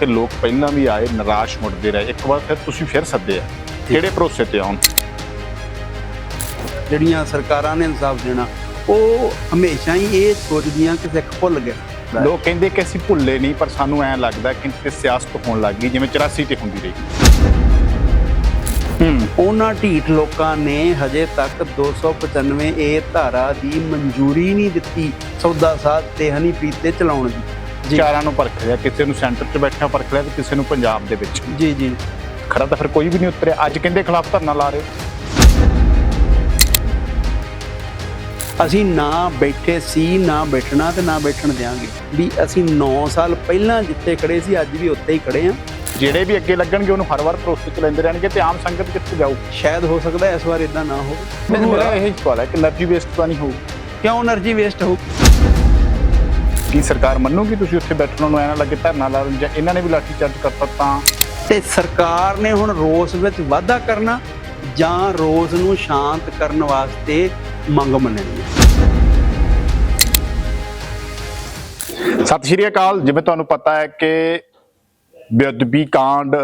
ਕਿ ਲੋਕ ਪਹਿਲਾਂ ਵੀ ਆਏ ਨਿਰਾਸ਼ ਮੁੜਦੇ ਰਹੇ। ਇੱਕ ਵਾਰ ਫਿਰ ਤੁਸੀਂ ਫਿਰ ਸੱਦੇ ਆ। ਕਿਹੜੇ ਭਰੋਸੇ ਤੇ ਆਉਣ? ਜਿਹੜੀਆਂ ਸਰਕਾਰਾਂ ਨੇ ਇਨਸਾਫ ਦੇਣਾ ਉਹ ਹਮੇਸ਼ਾ ਹੀ ਇਹ ਸੋਚਦੀਆਂ ਕਿ ਸਿੱਖ ਭੁੱਲ ਗਏ। ਲੋਕ ਕਹਿੰਦੇ ਕਿ ਅਸੀਂ ਭੁੱਲੇ ਨਹੀਂ ਪਰ ਸਾਨੂੰ ਐਂ ਲੱਗਦਾ ਕਿ ਤੇ ਸਿਆਸਤ ਹੋਣ ਲੱਗ ਗਈ ਜਿਵੇਂ 84 ਤੇ ਹੁੰਦੀ ਰਹੀ। ਹੂੰ। ਉਹਨਾਂ ਢੀਠ ਲੋਕਾਂ ਨੇ ਹਜੇ ਤੱਕ 295 ਏ ਧਾਰਾ ਦੀ ਮਨਜ਼ੂਰੀ ਨਹੀਂ ਦਿੱਤੀ। ਸੌਦਾ ਸਾਧ ਤੇ ਹਨੀਪ੍ਰੀਤ ਤੇ ਚਲਾਉਣ ਦੀ। ਚਾਰਾਂ ਨੂੰ ਪਰਖ ਲਿਆ ਕਿਸੇ ਨੂੰ ਸੈਂਟਰ 'ਚ ਬੈਠਾ ਪਰਖ ਲਿਆ ਤੇ ਕਿਸੇ ਨੂੰ ਪੰਜਾਬ ਦੇ ਵਿੱਚ। ਜੀ ਜੀ। ਖੜਾ ਤਾਂ ਫਿਰ ਕੋਈ ਵੀ ਨਹੀਂ ਉਤਰਿਆ। ਅੱਜ ਕਹਿੰਦੇ ਖਿਲਾਫ ਧਰਨਾ ਲਾ ਰਹੇ ਅਸੀਂ ਨਾ ਬੈਠੇ ਸੀ ਨਾ ਬੈਠਣਾ ਤੇ ਨਾ ਬੈਠਣ ਦੇਾਂਗੇ ਵੀ ਅਸੀਂ 9 ਸਾਲ ਪਹਿਲਾਂ ਜਿੱਥੇ ਖੜੇ ਸੀ ਅੱਜ ਵੀ ਉੱਥੇ ਹੀ ਖੜੇ ਆ ਜਿਹੜੇ ਵੀ ਅੱਗੇ ਲੱਗਣਗੇ ਉਹਨੂੰ ਹਰ ਵਾਰ ਭਰੋਸੇ 'ਚ ਲੈਂਦੇ ਰਹਿਣਗੇ ਤੇ ਆਮ ਸੰਗਤ ਕਿੱਥੇ ਜਾਊ? ਸ਼ਾਇਦ ਹੋ ਸਕਦਾ ਇਸ ਵਾਰ ਇਦਾਂ ਨਾ ਹੋਵੇ। ਮੇਰਾ ਇਹ ਸਵਾਲ ਹੈ ਕਿ એનર્ਜੀ ਵੇਸਟ ਤਾਂ ਨਹੀਂ ਹੋਊ। ਕਿਉਂ એનર્ਜੀ ਵੇਸਟ ਹੋਊ? ਕੀ ਸਰਕਾਰ ਮੰਨੂਗੀ ਤੁਸੀਂ ਉੱਥੇ ਬੈਠਣ ਨੂੰ? ਐਂ ਨਾ ਲੱਗੇ ਧਰਨਾ ਲਾ ਜਾਂ ਇਹਨਾਂ ਨੇ ਵੀ ਲਾਠੀ ਚਾਰਜ ਕਰਤਾ ਤਾਂ। ਤੇ ਸਰਕਾਰ ਨੇ ਹੁਣ ਰੋਸ ਵਿੱਚ ਵਾਧਾ ਕਰਨਾ ਜਾਂ ਰੋਸ ਨੂੰ ਸ਼ਾਂਤ ਕਰਨ ਵਾਸਤੇ ਮੰਗ ਮੰਨਣੀ ਹੈ? ਸਤਿ ਸ਼੍ਰੀ ਅਕਾਲ। ਜਿਵੇਂ ਤੁਹਾਨੂੰ ਪਤਾ ਹੈ ਕਿ ਬੇਅਦਬੀ ਕਾਂਡ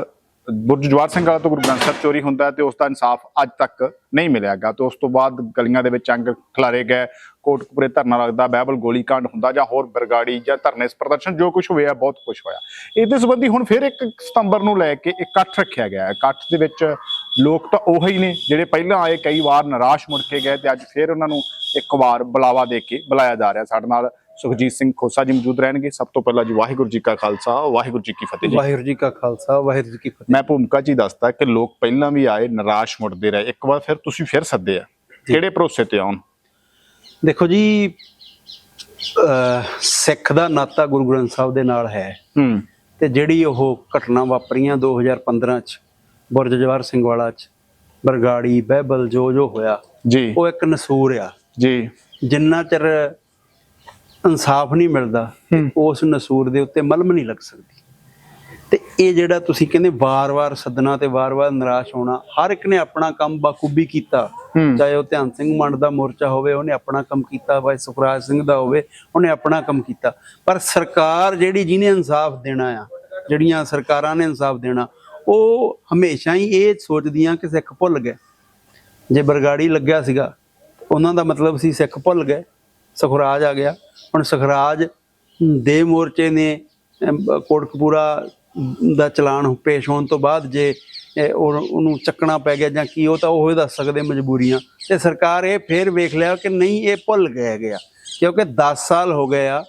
ਬੁਰਜ ਜਵਾਰ ਸਿੰਘ ਵਾਲਾ ਤੋਂ ਗੁਰੂ ਗ੍ਰੰਥ ਸਾਹਿਬ ਚੋਰੀ ਹੁੰਦਾ ਹੈ ਤੇ ਉਸ ਦਾ ਇਨਸਾਫ ਅੱਜ ਤੱਕ ਨਹੀਂ ਮਿਲਿਆਗਾ ਤੇ ਉਸ ਤੋਂ ਬਾਅਦ ਗਲੀਆਂ ਦੇ ਵਿੱਚ ਅੰਗ ਖਿਲਾਰੇ ਗਏ ਕੋਟਕਪੁਰੇ ਧਰਨਾ ਲੱਗਦਾ ਬਾਈਬਲ ਗੋਲੀ ਕਾਂਡ ਹੁੰਦਾ ਜਾਂ ਹੋਰ ਬਰਗਾੜੀ ਜਾਂ ਧਰਨੇ ਪ੍ਰਦਰਸ਼ਨ, ਜੋ ਕੁਝ ਹੋਇਆ ਬਹੁਤ ਕੁਝ ਹੋਇਆ। ਇਹਦੇ ਸੰਬੰਧੀ ਹੁਣ ਫਿਰ 1 ਸਤੰਬਰ ਨੂੰ ਲੈ ਕੇ ਇਕੱਠ ਰੱਖਿਆ ਗਿਆ ਹੈ। ਇਕੱਠ ਦੇ ਵਿੱਚ ਲੋਕ ਤਾਂ ਉਹੀ ਹੀ ਨੇ ਜਿਹੜੇ ਪਹਿਲਾਂ ਆਏ, ਕਈ ਵਾਰ ਨਿਰਾਸ਼ ਮੁੜ ਕੇ ਗਏ ਤੇ ਅੱਜ ਫਿਰ ਉਹਨਾਂ ਨੂੰ ਇੱਕ ਵਾਰ ਬੁਲਾਵਾ ਦੇ ਕੇ ਬੁਲਾਇਆ ਜਾ ਰਿਹਾ ਸਾਡੇ ਨਾਲ। ਸੁਖਜੀਤ ਸਿੰਘ ਖੋਸਾ ਜੀ ਮੌਜੂਦ ਰਹਿਣਗੇ। ਸਭ ਤੋਂ ਪਹਿਲਾਂ ਜੀ ਵਾਹਿਗੁਰੂ ਜੀ ਕਾ ਖਾਲਸਾ ਵਾਹਿਗੁਰੂ ਜੀ ਕੀ ਫਤਿਹ ਜੀ। ਵਾਹਿਗੁਰੂ ਜੀ ਕਾ ਖਾਲਸਾ ਵਾਹਿਗੁਰੂ ਜੀ ਕੀ ਫਤਿਹ। ਮੈਂ ਭੂਮਿਕਾ ਜੀ ਦੱਸਦਾ ਕਿ ਲੋਕ ਪਹਿਲਾਂ ਵੀ ਆਏ ਨਿਰਾਸ਼ ਮੁੜਦੇ ਰਹੇ। ਇੱਕ ਵਾਰ ਫਿਰ ਤੁਸੀਂ ਫਿਰ ਸੱਦੇ ਆ ਕਿਹੜੇ ਭਰੋਸੇ ਤੇ ਆਉਣ? ਦੇਖੋ ਜੀ ਸਿੱਖ ਦਾ ਨਾਤਾ ਗੁਰੂ ਗ੍ਰੰਥ ਸਾਹਿਬ ਦੇ ਨਾਲ ਹੈ। ਹੂੰ। ਤੇ ਜਿਹੜੀ ਉਹ ਘਟਨਾ ਵਾਪਰੀਆਂ 2015 ਚ ਬੁਰਜ ਜਵਾਰ ਸਿੰਘ ਵਾਲਾ ਚ ਬਰਗਾੜੀ ਬਾਈਬਲ ਜੋ ਜੋ ਹੋਇਆ ਜੀ। ਉਹ ਇੱਕ ਨਸੂਰ ਆ। ਜੀ। ਜਿੰਨਾ ਚਿਰ ਇਨਸਾਫ ਨਹੀਂ ਮਿਲਦਾ। ਉਸ ਨਸੂਰ ਦੇ ਉੱਤੇ ਮਲਮ ਨਹੀਂ ਲੱਗ ਸਕਦੀ। ਤੇ ਇਹ ਜਿਹੜਾ ਤੁਸੀਂ ਕਹਿੰਦੇ ਵਾਰ-ਵਾਰ ਸੱਦਣਾ ਤੇ ਵਾਰ-ਵਾਰ ਨਿਰਾਸ਼ ਹੋਣਾ ਹਰ ਇੱਕ ਨੇ ਆਪਣਾ ਕੰਮ ਬਾਖੂਬੀ ਕੀਤਾ। ਚਾਹੇ ਉਹ ਧਿਆਨ ਸਿੰਘ ਮੰਡ ਦਾ ਮੋਰਚਾ ਹੋਵੇ ਉਹਨੇ ਆਪਣਾ ਕੰਮ ਕੀਤਾ ਭਾਈ ਸੁਖਰਾਜ ਸਿੰਘ ਦਾ ਹੋਵੇ ਉਹਨੇ ਆਪਣਾ ਕੰਮ ਕੀਤਾ। ਪਰ ਸਰਕਾਰ ਜਿਹੜੀ ਜਿਹਨੇ ਇਨਸਾਫ ਦੇਣਾ ਆ ਜਿਹੜੀਆਂ ਸਰਕਾਰਾਂ ਨੇ ਇਨਸਾਫ ਦੇਣਾ ਉਹ ਹਮੇਸ਼ਾ ਹੀ ਇਹ ਸੋਚਦੀਆਂ ਕਿ ਸਿੱਖ ਭੁੱਲ ਗਏ। ਜੇ ਬਰਗਾੜੀ ਲੱਗਿਆ ਸੀਗਾ ਉਹਨਾਂ ਦਾ ਮਤਲਬ ਸੀ ਸਿੱਖ ਭੁੱਲ ਗਏ। ਸੁਖਰਾਜ ਆ ਗਿਆ। ਹੁਣ ਸੁਖਰਾਜ ਦੇ ਮੋਰਚੇ ਨੇ ਅਮ, ਕੋਟਕਪੂਰਾ ਦਾ ਚਲਾਨ ਪੇਸ਼ ਹੋਣ ਤੋਂ ਬਾਅਦ ਜੇ ਉਹਨੂੰ ਚੱਕਣਾ ਪੈ ਗਿਆ ਜਾਂ ਕੀ ਉਹ ਤਾਂ ਉਹ ਹੀ ਦੱਸ ਸਕਦੇ ਮਜਬੂਰੀਆਂ। ਤੇ ਸਰਕਾਰ ਇਹ ਫੇਰ ਵੇਖ ਲਿਆ ਕਿ ਨਹੀਂ ਇਹ ਭੁੱਲ ਗਏ ਗਿਆ ਕਿਉਂਕਿ 10 ਸਾਲ ਹੋ ਗਏ ਆ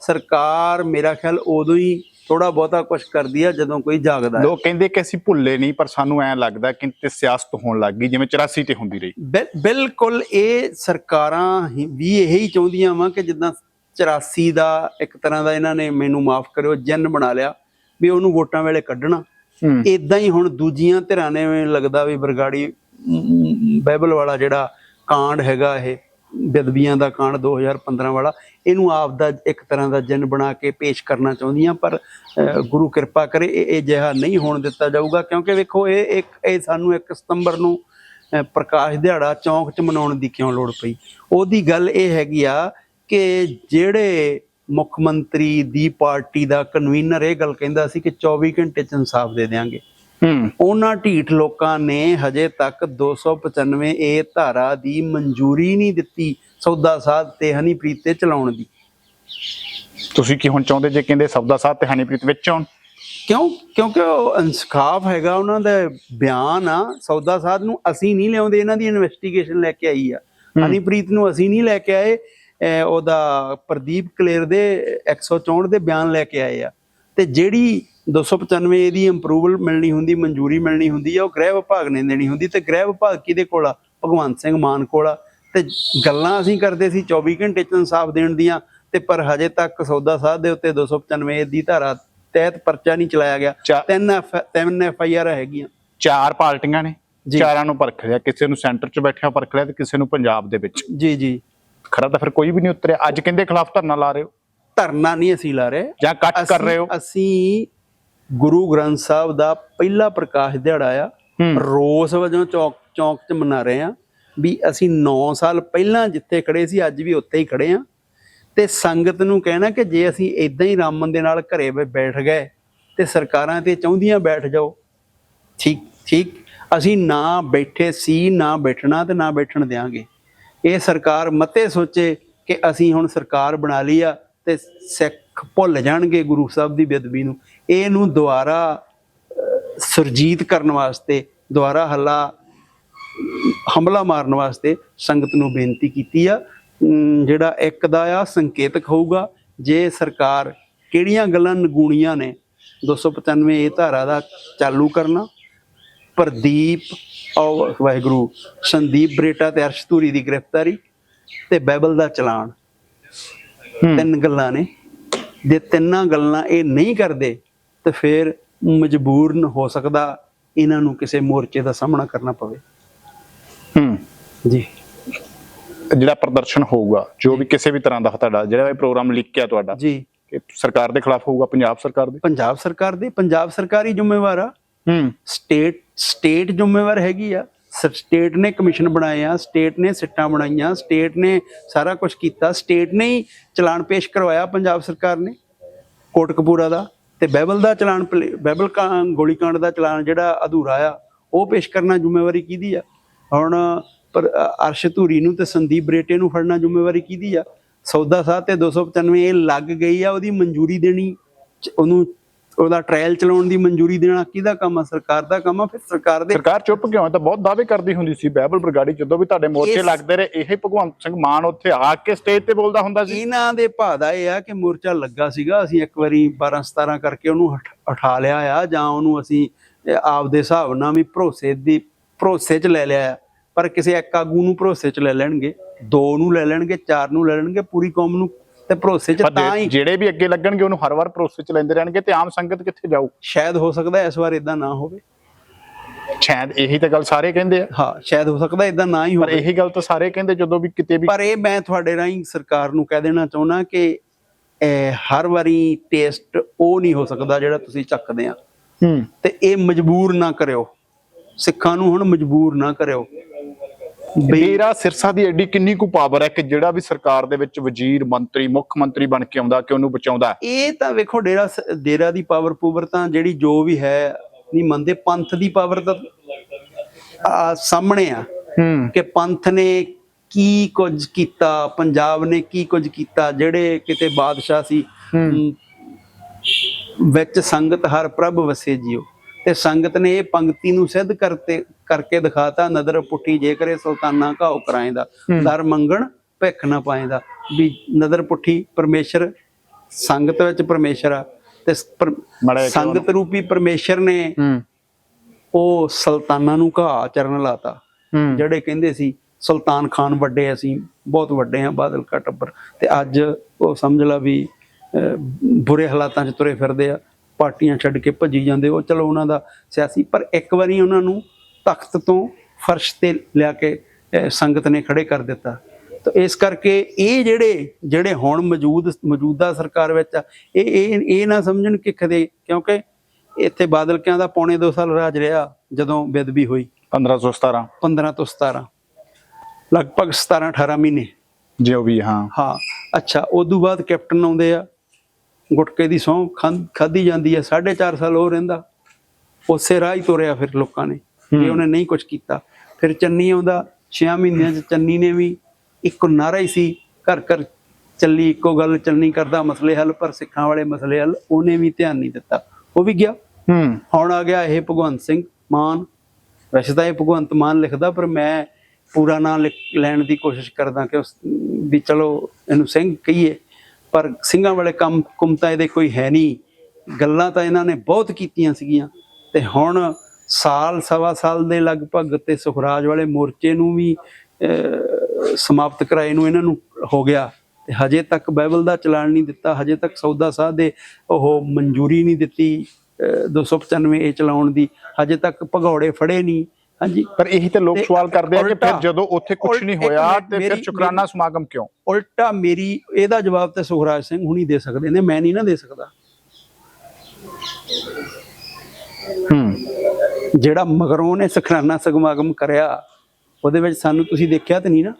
ਸਰਕਾਰ ਮੇਰਾ ਖਿਆਲ ਉਦੋਂ ਹੀ ਥੋੜਾ ਬਹੁਤਾ ਕੁਝ ਕਰਦੀ ਆ ਜਦੋਂ ਕੋਈ ਜਾਗਦਾ ਹੈ। ਲੋਕ ਕਹਿੰਦੇ ਕਿ ਅਸੀਂ ਭੁੱਲੇ ਨਹੀਂ ਪਰ ਸਾਨੂੰ ਐਂ ਲੱਗਦਾ ਕਿ ਤੇ ਸਿਆਸਤ ਹੋਣ ਲੱਗ ਗਈ ਜਿਵੇਂ 84 ਤੇ ਹੁੰਦੀ ਰਹੀ। ਬਿਲ- ਬਿਲਕੁਲ ਇਹ ਸਰਕਾਰਾਂ ਹੀ- ਵੀ ਇਹੀ ਚਾਹੁੰਦੀਆਂ ਵਾ ਕਿ ਜਿੱਦਾਂ 84 ਦਾ ਇੱਕ ਤਰ੍ਹਾਂ ਦਾ ਇਹਨਾਂ ਨੇ ਮੈਨੂੰ ਮਾਫ ਕਰਿਓ ਜਨ ਬਣਾ ਲਿਆ ਵੀ ਉਹਨੂੰ ਵੋਟਾਂ ਵੇਲੇ ਕੱਢਣਾ। ਹੂੰ। ਇਦਾਂ ਹੀ ਹੁਣ ਦੂਜੀਆਂ ਧਿਰਾਂ ਨੇ ਲੱਗਦਾ ਵੀ ਬਰਗਾੜੀ ਬਾਈਬਲ ਵਾਲਾ ਜਿਹੜਾ ਕਾਂਡ ਹੈਗਾ ਇਹ ਬਿਦਬੀਆਂ ਦਾ ਕਾਂਡ 2015 ਵਾਲਾ, ਇਹਨੂੰ ਆਪ ਦਾ ਇੱਕ ਤਰ੍ਹਾਂ ਦਾ ਜਨ ਬਣਾ ਕੇ ਪੇਸ਼ ਕਰਨਾ ਚਾਹੁੰਦੀਆਂ, ਪਰ ਗੁਰੂ ਕਿਰਪਾ ਕਰੇ, ਇਹ ਜਿਹਾ ਨਹੀਂ ਹੋਣ ਦਿੱਤਾ ਜਾਊਗਾ, ਕਿਉਂਕਿ ਵੇਖੋ, ਇਹ ਇੱਕ ਇਹ ਸਾਨੂੰ 1 ਸਤੰਬਰ ਨੂੰ ਪ੍ਰਕਾਸ਼ ਦਿਹਾੜਾ ਚੌਂਕ 'ਚ ਮਨਾਉਣ ਦੀ ਕਿਉਂ ਲੋੜ ਪਈ? ਉਹਦੀ ਗੱਲ ਇਹ ਹੈਗੀ ਆ ਕਿ ਜਿਹੜੇ ਮੁੱਖ ਮੰਤਰੀ ਦੀ ਪਾਰਟੀ ਦਾ ਕਨਵੀਨਰ ਇਹ ਗੱਲ ਕਹਿੰਦਾ ਸੀ ਕਿ 24 ਘੰਟੇ 'ਚ ਇਨਸਾਫ ਦੇ ਦੇਵਾਂਗੇ ਉਹਨਾਂ ਢੀਠ ਲੋਕਾਂ ਨੇ ਹਜੇ ਤੱਕ 295 ਏ ਧਾਰਾ ਦੀ ਮਨਜ਼ੂਰੀ ਨਹੀਂ ਦਿੱਤੀ ਸੌਦਾ ਸਾਧ ਤੇ ਹਨੀਪ੍ਰੀਤ ਤੇ ਚਲਾਉਣ ਦੀ। ਤੁਸੀਂ ਕੀ ਹੁਣ ਚਾਹੁੰਦੇ ਜੇ ਕਹਿੰਦੇ ਸਬਦਾ ਸਾਹਿਬ ਤੇ ਹਨੀਪ੍ਰੀਤ ਵਿੱਚ ਆਉਣ? ਕਿਉਂ? ਕਿਉਂਕਿ ਉਹ ਇਨਸਕਾਫ ਹੈਗਾ ਉਹਨਾਂ ਦਾ ਬਿਆਨ ਆ ਸੌਦਾ ਸਾਧ ਨੂੰ ਅਸੀਂ ਨਹੀਂ ਲਿਆਉਂਦੇ ਇਹਨਾਂ ਦੀ ਇਨਵੈਸਟੀਗੇਸ਼ਨ ਲੈ ਕੇ ਆਈ ਆ। ਹਨੀਪ੍ਰੀਤ ਨੂੰ ਅਸੀਂ ਨਹੀਂ ਲੈ ਕੇ ਆਏ ਉਹਦਾ ਪ੍ਰਦੀਪ ਕਲੇਰ ਦੇ 164 ਦੇ ਬਿਆਨ ਲੈ ਕੇ ਆਏ ਆ। ਤੇ ਜਿਹੜੀ 295 ਦੀ ਅਪਰੂਵਲ ਮਿਲਣੀ ਹੁੰਦੀ ਮਨਜ਼ੂਰੀ ਮਿਲਣੀ ਹੁੰਦੀ ਆ ਉਹ ਗ੍ਰਹਿ ਵਿਭਾਗ ਨੇ ਦੇਣੀ ਹੁੰਦੀ। ਤੇ ਗ੍ਰਹਿ ਵਿਭਾਗ ਕਿਹਦੇ ਕੋਲ ਆ? ਭਗਵੰਤ ਸਿੰਘ ਮਾਨ ਕੋਲ ਆ। ਤੇ ਗੱਲਾਂ ਅਸੀਂ ਕਰਦੇ ਸੀ 24 ਘੰਟੇ ਚ ਇਨਸਾਫ ਦੇਣ ਦੀਆਂ ਤੇ ਪਰ ਹਜੇ ਤੱਕ ਸੌਦਾ ਸਾਧ ਦੇ ਉੱਤੇ 295 ਦੀ ਧਾਰਾ ਤਹਿਤ ਪਰਚਾ ਨਹੀਂ ਚਲਾਇਆ ਗਿਆ। ਤਿੰਨ ਤਿੰਨ ਐਫ ਆਈ ਆਰ ਹੈਗੀਆਂ। ਚਾਰ ਪਾਰਟੀਆਂ ਨੇ। ਚਾਰਾਂ ਨੂੰ ਪਰਖ ਲਿਆ। ਕਿਸੇ ਨੂੰ ਸੈਂਟਰ 'ਚ ਬੈਠਿਆ ਪਰਖ ਲਿਆ ਤੇ ਕਿਸੇ ਨੂੰ ਪੰਜਾਬ ਦੇ ਵਿੱਚ। ਜੀ ਜੀ। ਖਰਾ ਤਾਂ ਫਿਰ ਕੋਈ ਵੀ ਨਹੀਂ ਉਤਰਿਆ। ਅੱਜ ਕਹਿੰਦੇ ਖਿਲਾਫ ਧਰਨਾ ਲਾ ਰਹੇ ਹੋ। ਧਰਨਾ ਨਹੀਂ ਅਸੀਂ ਲਾ ਰਹੇ। ਜਾਂ ਇਕੱਠ ਕਰ ਰਹੇ ਹੋ। ਅਸੀਂ ਗੁਰੂ ਗ੍ਰੰਥ ਸਾਹਿਬ ਦਾ ਪਹਿਲਾ ਪ੍ਰਕਾਸ਼ ਦਿਹਾੜਾ ਆ। ਰੋਸ ਵਜੋਂ ਚੌਕ ਚੌਕ 'ਚ ਮਨਾ ਰਹੇ ਆ ਵੀ ਅਸੀਂ 9 ਸਾਲ ਪਹਿਲਾਂ ਜਿੱਥੇ ਖੜੇ ਸੀ ਅੱਜ ਵੀ ਉੱਥੇ ਹੀ ਖੜੇ ਆ। ਤੇ ਸੰਗਤ ਨੂੰ ਕਹਿਣਾ ਕਿ ਜੇ ਅਸੀਂ ਇਦਾਂ ਹੀ ਰਾਮਨ ਦੇ ਨਾਲ ਘਰੇ ਬੈਠ ਗਏ ਤੇ ਸਰਕਾਰਾਂ ਤੇ ਚਾਹੁੰਦੀਆਂ ਬੈਠ ਜਾਓ। ਠੀਕ ਠੀਕ। ਅਸੀਂ ਨਾ ਬੈਠੇ ਸੀ ਨਾ ਬੈਠਣਾ ਤੇ ਨਾ ਬੈਠਣ ਦਿਆਂਗੇ। ਇਹ ਸਰਕਾਰ ਮਤੇ ਸੋਚੇ ਕਿ ਅਸੀਂ ਹੁਣ ਸਰਕਾਰ ਬਣਾ ਲਈ ਆ ਤੇ ਸਿੱਖ ਭੁੱਲ ਜਾਣਗੇ ਗੁਰੂ ਸਾਹਿਬ ਦੀ ਬੇਦਬੀ ਨੂੰ। ਇਹਨੂੰ ਦੁਬਾਰਾ ਸੁਰਜੀਤ ਕਰਨ ਵਾਸਤੇ ਦੁਬਾਰਾ ਹੱਲਾ ਹਮਲਾ ਮਾਰਨ ਵਾਸਤੇ ਸੰਗਤ ਨੂੰ ਬੇਨਤੀ ਕੀਤੀ ਆ। ਜਿਹੜਾ ਇੱਕ ਦਾ ਆ ਸੰਕੇਤਕ ਹੋਊਗਾ। ਜੇ ਸਰਕਾਰ ਕਿਹੜੀਆਂ ਗੱਲਾਂ ਨਗੂਣੀਆਂ ਨੇ 295 ਇਹ ਧਾਰਾ ਦਾ ਚਾਲੂ ਕਰਨਾ। ਪ੍ਰਦੀਪ ਔਰ ਵਾਹਿਗੁਰੂ ਸੰਦੀਪ ਬਰੇਟਾ ਤੇ ਅਰਸ਼ਤੂਰੀ ਦੀ ਗ੍ਰਿਫਤਾਰੀ ਤੇ ਬਾਈਬਲ ਦਾ ਚਲਾਨ। ਤਿੰਨ ਗੱਲਾਂ ਨੇ। ਜੇ ਤਿੰਨਾਂ ਗੱਲਾਂ ਇਹ ਨਹੀਂ ਕਰਦੇ ਤੇ ਫਿਰ ਮਜਬੂਰਨ ਹੋ ਸਕਦਾ ਇਹਨਾਂ ਨੂੰ ਕਿਸੇ ਮੋਰਚੇ ਦਾ ਸਾਹਮਣਾ ਕਰਨਾ ਪਵੇ। ਹੂੰ। ਜੀ। ਜਿਹੜਾ ਪ੍ਰਦਰਸ਼ਨ ਹੋਊਗਾ ਜੋ ਵੀ ਕਿਸੇ ਵੀ ਤਰ੍ਹਾਂ ਦਾ ਤੁਹਾਡਾ ਜਿਹੜਾ ਇਹ ਪ੍ਰੋਗਰਾਮ ਲਿਖਿਆ ਤੁਹਾਡਾ ਜੀ। ਕਿ ਸਰਕਾਰ ਦੇ ਖਿਲਾਫ ਹੋਊਗਾ ਪੰਜਾਬ ਸਰਕਾਰ ਦੇ? ਪੰਜਾਬ ਸਰਕਾਰ ਦੇ ਪੰਜਾਬ ਸਰਕਾਰ ਹੀ ਜ਼ਿੰਮੇਵਾਰ ਆ। ਹੂੰ। ਸਟੇਟ ਸਟੇਟ ਜ਼ਿੰਮੇਵਾਰ ਹੈਗੀ ਆ। ਸਟੇਟ ਨੇ ਕਮਿਸ਼ਨ ਬਣਾਏ ਆ ਸਟੇਟ ਨੇ ਸਿੱਟਾਂ ਬਣਾਈਆਂ ਸਟੇਟ ਨੇ ਸਾਰਾ ਕੁਝ ਕੀਤਾ ਸਟੇਟ ਨੇ ਹੀ ਚਲਾਨ ਪੇਸ਼ ਕਰਵਾਇਆ ਪੰਜਾਬ ਸਰਕਾਰ ਨੇ ਕੋਟਕਪੂਰਾ ਦਾ। ਤੇ ਬਾਈਬਲ ਦਾ ਚਲਾਨ ਪਲੇ- ਬਾਈਬਲ ਕਾ- ਗੋਲੀकांड ਦਾ ਚਲਾਨ ਜਿਹੜਾ ਅਧੂਰਾ ਆ, ਉਹ ਪੇਸ਼ ਕਰਨਾ ਜ਼ਿੰਮੇਵਾਰੀ ਕਿਹਦੀ ਆ? ਹੁਣ ਪਰ ਅਰਸ਼ ਧੂਰੀ ਨੂੰ ਤੇ ਸੰਦੀਪ ਬਰੇਟੇ ਨੂੰ ਫੜਨਾ ਜ਼ਿੰਮੇਵਾਰੀ ਕਿਹਦੀ ਆ? ਸੌਦਾ ਸਾਹ ਤੇ 295 ਇਹ ਲੱਗ ਗਈ ਆ, ਉਹਦੀ ਮਨਜ਼ੂਰੀ ਦੇਣੀ ਉਹਨੂੰ ਉਹਦਾ ਟ੍ਰਾਇਲ ਚਲਾਉਣ ਦੀ ਮਨਜ਼ੂਰੀ ਦੇਣਾ ਕਿਹਦਾ ਕੰਮ ਆ? ਸਰਕਾਰ ਦਾ ਕੰਮ ਆ? ਫਿਰ ਸਰਕਾਰ ਦੇ ਸਰਕਾਰ ਚੁੱਪ ਕਿਉਂ ਹੈ ਤਾਂ ਬਹੁਤ ਦਾਅਵੇ ਕਰਦੀ ਹੁੰਦੀ ਸੀ ਬਾਈਬਲ ਬਰਗਾੜੀ ਜਦੋਂ ਵੀ ਤੁਹਾਡੇ ਮੋਰਚੇ ਲੱਗਦੇ ਰਹੇ ਇਹ ਭਗਵੰਤ ਸਿੰਘ ਮਾਨ ਉੱਥੇ ਆ ਕੇ ਸਟੇਜ ਤੇ ਬੋਲਦਾ ਹੁੰਦਾ ਸੀ। ਇਹਨਾਂ ਦੇ ਭਾਅ ਦਾ ਇਹ ਆ ਕਿ ਮੋਰਚਾ ਲੱਗਾ ਸੀਗਾ ਅਸੀਂ ਇੱਕ ਵਾਰੀ 12 17 ਕਰਕੇ ਉਹਨੂੰ ਉਠਾ ਲਿਆ ਆ ਜਾਂ ਉਹਨੂੰ ਅਸੀਂ ਆਪਦੇ ਹਿਸਾਬ ਨਾਲ ਵੀ ਭਰੋਸੇ ਦੀ ਭਰੋਸੇ 'ਚ ਲੈ ਲਿਆ ਪਰ ਕਿਸੇ ਇੱਕ ਆਗੂ ਨੂੰ ਭਰੋਸੇ 'ਚ ਲੈ ਲੈਣਗੇ ਦੋ ਨੂੰ ਲੈ ਲੈਣਗੇ ਚਾਰ ਨੂੰ ਲੈ ਲੈਣਗੇ ਪੂਰੀ ਕੌਮ ਨੂੰ ਤੇ ਭਰੋਸੇ 'ਚ ਪਰ ਤਾਂ ਹੀ ਜਿਹੜੇ ਵੀ ਅੱਗੇ ਲੱਗਣਗੇ ਉਹਨੂੰ ਹਰ ਵਾਰ ਭਰੋਸੇ ਚ ਲੈਂਦੇ ਰਹਿਣਗੇ ਤੇ ਆਮ ਸੰਗਤ ਕਿੱਥੇ ਜਾਊ? ਸ਼ਾਇਦ ਹੋ ਸਕਦਾ ਇਸ ਵਾਰ ਇਦਾਂ ਨਾ ਹੋਵੇ। ਸ਼ਾਇਦ ਇਹੀ ਤਾਂ ਗੱਲ ਸਾਰੇ ਕਹਿੰਦੇ ਆ। ਹਾਂ ਸ਼ਾਇਦ ਹੋ ਸਕਦਾ ਇਦਾਂ ਨਾ ਹੀ ਪਰ ਹੋਵੇ। ਇਹੀ ਗੱਲ ਤਾਂ ਸਾਰੇ ਕਹਿੰਦੇ ਜਦੋਂ ਵੀ ਕਿਤੇ ਵੀ ਪਰ ਇਹ ਮੈਂ ਤੁਹਾਡੇ ਰਾਹੀਂ ਸਰਕਾਰ ਨੂੰ ਕਹਿ ਦੇਣਾ ਚਾਹੁੰਦਾ ਕਿ ਇਹ ਹਰ ਵਾਰੀ ਟੇਸਟ ਉਹ ਨਹੀਂ ਹੋ ਸਕਦਾ ਜਿਹੜਾ ਤੁਸੀਂ ਚੱਕਦੇ ਆ। ਹੂੰ। ਤੇ ਇਹ ਮਜਬੂਰ ਨਾ ਕਰਿਓ। ਸਿੱਖਾਂ ਨੂੰ ਹੁਣ ਮਜਬੂਰ ਨਾ ਕਰਿਓ। ਡੇਰਾ ਸਿਰਸਾ ਦੀ ਐਡੀ ਕਿੰਨੀ ਕੁ ਪਾਵਰ ਹੈ ਕਿ ਜਿਹੜਾ ਵੀ ਸਰਕਾਰ ਦੇ ਵਿੱਚ ਵਜ਼ੀਰ ਮੰਤਰੀ ਮੁੱਖ ਮੰਤਰੀ ਬਣ ਕੇ ਆਉਂਦਾ ਕਿ ਉਹਨੂੰ ਬਚਾਉਂਦਾ। ਇਹ ਤਾਂ ਵੇਖੋ ਡੇਰਾ ਡੇਰਾ ਦੀ ਪਾਵਰ ਪੂਵਰ ਤਾਂ ਜਿਹੜੀ ਜੋ ਵੀ ਹੈ ਨਹੀਂ ਮੰਨਦੇ ਪੰਥ ਦੀ ਪਾਵਰ ਤਾਂ ਸਾਹਮਣੇ ਆ ਕਿ ਪੰਥ ਨੇ ਕੀ ਕੁਝ ਕੀਤਾ ਪੰਜਾਬ ਨੇ ਕੀ ਕੁਝ ਕੀਤਾ ਜਿਹੜੇ ਕਿਤੇ ਬਾਦਸ਼ਾਹ ਸੀ ਵਿੱਚ ਸੰਗਤ ਹਰ ਪ੍ਰਭ ਵਸੇ ਜਿਉ ਤੇ ਸੰਗਤ ਨੇ ਇਹ ਪੰਕਤੀ ਨੂੰ ਸਿੱਧ ਕਰਤੇ ਕਰਕੇ ਦਿਖਾਤਾ ਨਦਰ ਪੁੱਠੀ ਜੇ ਕਰੇ ਸੁਲਤਾਨਾ ਘਾਉ ਕਰਾਏਦਾ ਦਰ ਮੰਗਣ ਭਿੱਖ ਨਾ ਪਾਏਦਾ। ਵੀ ਨਦਰ ਪੁੱਠੀ ਪਰਮੇਸ਼ਰ ਸੰਗਤ ਵਿੱਚ ਪਰਮੇਸ਼ਰ ਆ ਤੇ ਸੰਗਤ ਰੂਪੀ ਪਰਮੇਸ਼ਰ ਨੇ ਉਹ ਸੁਲਤਾਨਾਂ ਨੂੰ ਘਾਹ ਚਰਨ ਲਾਤਾ। ਜਿਹੜੇ ਕਹਿੰਦੇ ਸੀ ਸੁਲਤਾਨ ਖਾਨ ਵੱਡੇ ਅਸੀਂ ਬਹੁਤ ਵੱਡੇ ਆ ਬਾਦਲ ਕਾ ਟੱਬਰ ਤੇ ਅੱਜ ਉਹ ਸਮਝ ਲਾ ਵੀ ਬੁਰੇ ਹਾਲਾਤਾਂ 'ਚ ਤੁਰੇ ਫਿਰਦੇ ਆ। ਪਾਰਟੀਆਂ ਛੱਡ ਕੇ ਭੱਜੀ ਜਾਂਦੇ ਉਹ ਚਲੋ ਉਹਨਾਂ ਦਾ ਸਿਆਸੀ ਪਰ ਇੱਕ ਵਾਰੀ ਉਹਨਾਂ ਨੂੰ ਤਖਤ ਤੋਂ ਫਰਸ਼ ਤੇ ਲਿਆ ਕੇ ਸੰਗਤ ਨੇ ਖੜੇ ਕਰ ਦਿੱਤਾ। ਤਾਂ ਇਸ ਕਰਕੇ ਇਹ ਜਿਹੜੇ ਜਿਹੜੇ ਹੁਣ ਮੌਜੂਦ ਮੌਜੂਦਾ ਸਰਕਾਰ ਵਿੱਚ ਆ ਇਹ ਇਹ ਇਹ ਨਾ ਸਮਝਣ ਕਿ ਕਦੇ ਕਿਉਂਕਿ ਇੱਥੇ ਬਾਦਲ ਕਿਆਂ ਦਾ ਪੌਣੇ 2 ਸਾਲ ਰਾਜ ਰਿਹਾ ਜਦੋਂ ਬੇਦਬੀ ਹੋਈ। 1517 15 ਤੋਂ 17 ਲਗਭਗ 17 18 ਮਹੀਨੇ। ਜੋ ਵੀ ਹਾਂ। ਹਾਂ ਅੱਛਾ ਉਦੋਂ ਬਾਅਦ ਕੈਪਟਨ ਆਉਂਦੇ ਆ ਗੁਟਕੇ ਦੀ ਸਹੁੰ ਖਾਦੀ ਜਾਂਦੀ ਹੈ 4.5 ਸਾਲ ਉਹ ਰਹਿੰਦਾ। ਉਸੇ ਰਾਹ ਹੀ ਤੁਰਿਆ ਫਿਰ ਲੋਕਾਂ ਨੇ ਕਿ ਉਹਨੇ ਨਹੀਂ ਕੁਝ ਕੀਤਾ। ਫਿਰ ਚੰਨੀ ਆਉਂਦਾ 6 ਮਹੀਨਿਆਂ ਚ ਚੰਨੀ ਨੇ ਵੀ ਇੱਕ ਨਾਰਾ ਹੀ ਸੀ ਘਰ ਘਰ ਚੱਲੀ ਇੱਕੋ ਗੱਲ ਚੰਨੀ ਕਰਦਾ ਮਸਲੇ ਹੱਲ ਪਰ ਸਿੱਖਾਂ ਵਾਲੇ ਮਸਲੇ ਹੱਲ ਉਹਨੇ ਵੀ ਧਿਆਨ ਨਹੀਂ ਦਿੱਤਾ। ਉਹ ਵੀ ਗਿਆ। ਹੂੰ। ਹੁਣ ਆ ਗਿਆ ਇਹ ਭਗਵੰਤ ਸਿੰਘ ਮਾਨ। ਵੈਸੇ ਤਾਂ ਇਹ ਭਗਵੰਤ ਮਾਨ ਲਿਖਦਾ ਪਰ ਮੈਂ ਪੂਰਾ ਨਾਂ ਲੈਣ ਦੀ ਕੋਸ਼ਿਸ਼ ਕਰਦਾ ਕਿ ਉਸ ਵੀ ਚਲੋ ਇਹਨੂੰ ਸਿੰਘ ਕਹੀਏ। ਪਰ ਸਿੰਘਾਂ ਵਾਲੇ ਕੰਮ ਕੁਮ ਤਾਂ ਇਹਦੇ ਕੋਈ ਹੈ ਨਹੀਂ। ਗੱਲਾਂ ਤਾਂ ਇਹਨਾਂ ਨੇ ਬਹੁਤ ਕੀਤੀਆਂ ਸੀਗੀਆਂ। ਤੇ ਹੁਣ ਸਾਲ ਸਵਾ ਸਾਲ ਦੇ ਲਗਭਗ ਤੇ ਸੁਖਰਾਜ ਵਾਲੇ ਮੋਰਚੇ ਨੂੰ ਵੀ ਸਮਾਪਤ ਕਰਾਏ ਨੂੰ ਇਹਨਾਂ ਨੂੰ ਹੋ ਗਿਆ। ਤੇ ਹਜੇ ਤੱਕ ਬਾਈਬਲ ਦਾ ਚਲਾਨ ਨਹੀਂ ਦਿੱਤਾ। ਹਜੇ ਤੱਕ ਸੌਦਾ ਸਾਧ ਦੇ ਉਹ ਮਨਜ਼ੂਰੀ ਨਹੀਂ ਦਿੱਤੀ ਅਹ, 295 ਇਹ ਚਲਾਉਣ ਦੀ। ਹਜੇ ਤੱਕ ਭਗੌੜੇ ਫੜੇ ਨਹੀਂ। ਹਾਂਜੀ। ਪਰ ਇਹੀ ਤੇ ਲੋਕ ਸਵਾਲ ਕਰਦੇ ਆ ਕਿ ਫਿਰ ਜਦੋਂ ਉੱਥੇ ਕੁਝ ਨਹੀਂ ਹੋਇਆ ਤੇ ਫਿਰ ਸ਼ੁਕਰਾਨਾ ਸਮਾਗਮ ਕਿਉਂ? ਉਲਟਾ ਮੇਰੀ ਇਹਦਾ ਜਵਾਬ ਤੇ ਸੁਖਰਾਜ ਸਿੰਘ ਹੁਣੀ ਦੇ ਸਕਦੇ ਨੇ ਮੈਂ ਨਹੀਂ ਨਾ ਦੇ ਸਕਦਾ। ਹੂੰ। ਜਿਹੜਾ ਮਗਰੋਂ ਨੇ ਸਖਰਾਨਾ ਸਮਾਗਮ ਕਰਿਆ ਉਹਦੇ ਵਿੱਚ ਸਾਨੂੰ ਤੁਸੀਂ ਦੇਖਿਆ ਤੇ ਨਹੀਂ ਨਾ?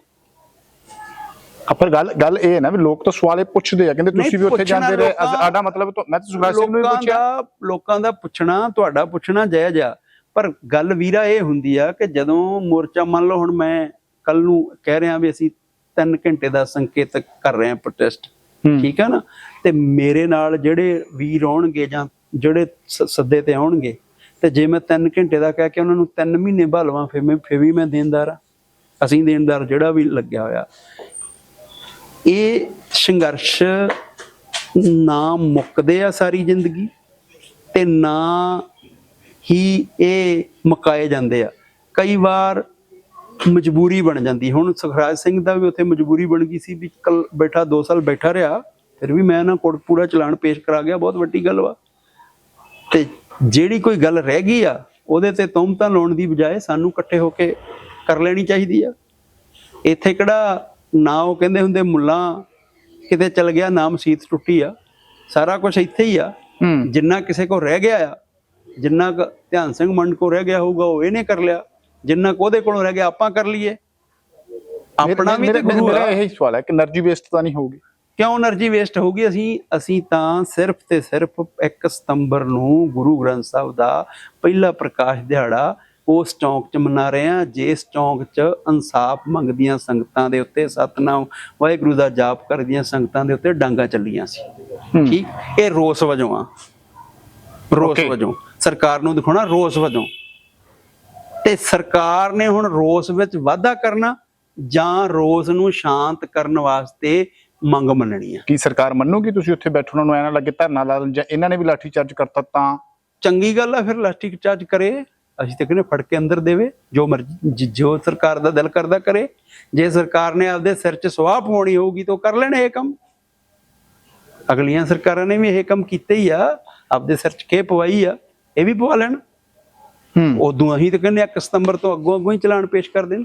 ਪਰ ਗੱਲ ਗੱਲ ਇਹ ਹੈ ਨਾ ਵੀ ਲੋਕ ਤਾਂ ਸਵਾਲੇ ਪੁੱਛਦੇ ਆ ਕਹਿੰਦੇ ਤੁਸੀਂ ਵੀ ਉੱਥੇ ਜਾਂਦੇ ਰਹੇ। ਸਾਡਾ ਮਤਲਬ ਮੈਂ ਤਾਂ ਸੁਖਰਾਜ ਸਿੰਘ ਨੂੰ ਪੁੱਛਿਆ। ਲੋਕਾਂ ਦਾ ਪੁੱਛਣਾ ਤੁਹਾਡਾ ਪੁੱਛਣਾ ਜਾਇਜ਼ ਆ। ਪਰ ਗੱਲ ਵੀਰਾ ਇਹ ਹੁੰਦੀ ਆ ਕਿ ਜਦੋਂ ਮੋਰਚਾ ਮੰਨ ਲਓ ਹੁਣ ਮੈਂ ਕੱਲ ਨੂੰ ਕਹਿ ਰਿਹਾ ਵੀ ਅਸੀਂ 3 ਘੰਟੇ ਦਾ ਸੰਕੇਤ ਕਰ ਰਹੇ ਹਾਂ ਪ੍ਰੋਟੈਸਟ ਹੂੰ। ਠੀਕ ਆ ਨਾ? ਤੇ ਮੇਰੇ ਨਾਲ ਜਿਹੜੇ ਵੀਰ ਆਉਣਗੇ ਜਾਂ ਜਿਹੜੇ ਸੱਦੇ ਤੇ ਆਉਣਗੇ ਤੇ ਜੇ ਮੈਂ 3 ਘੰਟੇ ਦਾ ਕਹਿ ਕੇ ਉਹਨਾਂ ਨੂੰ 3 ਮਹੀਨੇ ਭਾਲਵਾਂ ਫਿਰ ਮੈਂ ਫਿਰ ਵੀ ਮੈਂ ਦੇਣਦਾਰ ਆ। ਅਸੀਂ ਦੇਣਦਾਰ ਜਿਹੜਾ ਵੀ ਲੱਗਿਆ ਹੋਇਆ। ਇਹ ਸੰਘਰਸ਼ ਨਾ ਮੁੱਕਦੇ ਆ ਸਾਰੀ ਜ਼ਿੰਦਗੀ ਤੇ ਨਾ ਹੀ ਇਹ ਮੁਕਾਏ ਜਾਂਦੇ ਆ। ਕਈ ਵਾਰ ਮਜਬੂਰੀ ਬਣ ਜਾਂਦੀ। ਹੁਣ ਸੁਖਰਾਜ ਸਿੰਘ ਦਾ ਵੀ ਉੱਥੇ ਮਜਬੂਰੀ ਬਣ ਗਈ ਸੀ ਵੀ ਕੱਲ ਬੈਠਾ 2 ਸਾਲ ਬੈਠਾ ਰਿਹਾ ਫਿਰ ਵੀ ਮੈਂ ਨਾ ਕੋਟ ਪੂਰਾ ਚਲਾਨ ਪੇਸ਼ ਕਰਾ ਗਿਆ ਬਹੁਤ ਵੱਡੀ ਗੱਲ ਵਾ। ਤੇ ਜਿਹੜੀ ਕੋਈ ਗੱਲ ਰਹਿ ਗਈ ਆ ਉਹਦੇ ਤੇ ਤੁਮਤਾਂ ਲਾਉਣ ਦੀ ਬਜਾਏ ਸਾਨੂੰ ਇਕੱਠੇ ਹੋ ਕੇ ਕਰ ਲੈਣੀ ਚਾਹੀਦੀ ਆ। ਇੱਥੇ ਕਿਹੜਾ ਨਾ ਉਹ ਕਹਿੰਦੇ ਹੁੰਦੇ ਮੁੱਲਾਂ ਕਿਤੇ ਚਲ ਗਿਆ ਨਾਮ ਸੀਤ ਟੁੱਟੀ ਆ। ਸਾਰਾ ਕੁਝ ਇੱਥੇ ਹੀ ਆ। ਜਿੰਨਾ ਕਿਸੇ ਕੋ ਰਹਿ ਗਿਆ ਆ ਜਿੰਨਾ ਕੁ ਧਿਆਨ ਸਿੰਘ ਮੰਡ ਕੋ ਰਹਿ ਗਿਆ ਹੋਊਗਾ ਉਹ ਇਹਨੇ ਕਰ ਲਿਆ। ਜਿੰਨਾ ਕੁ ਉਹਦੇ ਕੋਲੋਂ ਰਹਿ ਗਿਆ ਆਪਾਂ ਕਰ ਲਈਏ। ਆਪਣਾ ਵੀ ਤੇ ਗੁਰੂ ਮੇਰਾ ਇਹ ਸਵਾਲ ਹੈ ਕਿ એનર્ਜੀ ਵੇਸਟ ਤਾਂ ਨਹੀਂ ਹੋਊਗੀ? ਕਿਉਂ એનર્ਜੀ ਵੇਸਟ ਹੋਊਗੀ? ਅਸੀਂ ਅਸੀਂ ਤਾਂ ਸਿਰਫ ਤੇ ਸਿਰਫ 1 ਸਤੰਬਰ ਨੂੰ ਗੁਰੂ ਗ੍ਰੰਥ ਸਾਹਿਬ ਦਾ ਪਹਿਲਾ ਪ੍ਰਕਾਸ਼ ਦਿਹਾੜਾ ਉਸ ਚੌਂਕ 'ਚ ਮਨਾ ਰਹੇ ਆ ਜਿਸ ਚੌਂਕ 'ਚ ਇਨਸਾਫ ਮੰਗਦੀਆਂ ਸੰਗਤਾਂ ਦੇ ਉੱਤੇ ਸਤਨਾਮ ਵਾਹਿਗੁਰੂ ਦਾ ਜਾਪ ਕਰਦੀਆਂ ਸੰਗਤਾਂ ਦੇ ਉੱਤੇ ਡਾਂਗਾ ਚੱਲੀਆਂ ਸੀ। ਠੀਕ? ਇਹ ਰੋਸ ਵਜੋਂ ਆ। ਰੋਸ ਵਜੋਂ। ਸਰਕਾਰ ਨੂੰ ਦਿਖਾਉਣਾ ਰੋਸ ਵਜੋਂ ਤੇ ਸਰਕਾਰ ਨੇ ਹੁਣ ਰੋਸ ਵਿੱਚ ਵਾਧਾ ਕਰਨਾ ਜਾਂ ਰੋਸ ਨੂੰ ਸ਼ਾਂਤ ਕਰਨ ਵਾਸਤੇ ਮੰਗ ਮੰਨਣੀ ਆ। ਕੀ ਸਰਕਾਰ ਮੰਨੂਗੀ ਤੁਸੀਂ ਉੱਥੇ ਬੈਠੋ ਉਹਨਾਂ ਨੂੰ ਐ ਨਾ ਲੱਗੇ ਧਰਨਾ ਲਾ ਜਾਂ ਇਹਨਾਂ ਨੇ ਵੀ ਲਾਠੀ ਚਾਰਜ ਕਰਤਾ ਤਾਂ? ਚੰਗੀ ਗੱਲ ਆ ਫਿਰ ਇਲਾਸਟਿਕ ਚਾਰਜ ਕਰੇ ਅਸੀਂ ਤਾਂ ਕਹਿੰਦੇ ਫੜ ਕੇ ਅੰਦਰ ਦੇਵੇ ਜੋ ਮਰਜ਼ੀ ਜ- ਸਰਕਾਰ ਦਾ ਦਿਲ ਕਰਦਾ ਕਰੇ। ਜੇ ਸਰਕਾਰ ਨੇ ਆਪਦੇ ਸਿਰ 'ਚ ਸਵਾਹ ਪਵਾਉਣੀ ਹੋਊਗੀ ਤਾਂ ਉਹ ਕਰ ਲੈਣ ਇਹ ਕੰਮ। ਅਗਲੀਆਂ ਸਰਕਾਰਾਂ ਨੇ ਵੀ ਇਹ ਕੰਮ ਕੀਤੇ ਹੀ ਆ ਆਪਦੇ ਸਿਰ 'ਚ ਕੇ ਪਵਾਈ ਆ। ਇਹ ਵੀ ਪਵਾ ਲੈਣ। ਹੂੰ। ਉਦੋਂ ਅਸੀਂ ਤਾਂ ਕਹਿੰਦੇ 1 ਸਤੰਬਰ ਤੋਂ ਅੱਗੋਂ ਅੱਗੋਂ ਹੀ ਚਲਾਨ ਪੇਸ਼ ਕਰ ਦੇਣ।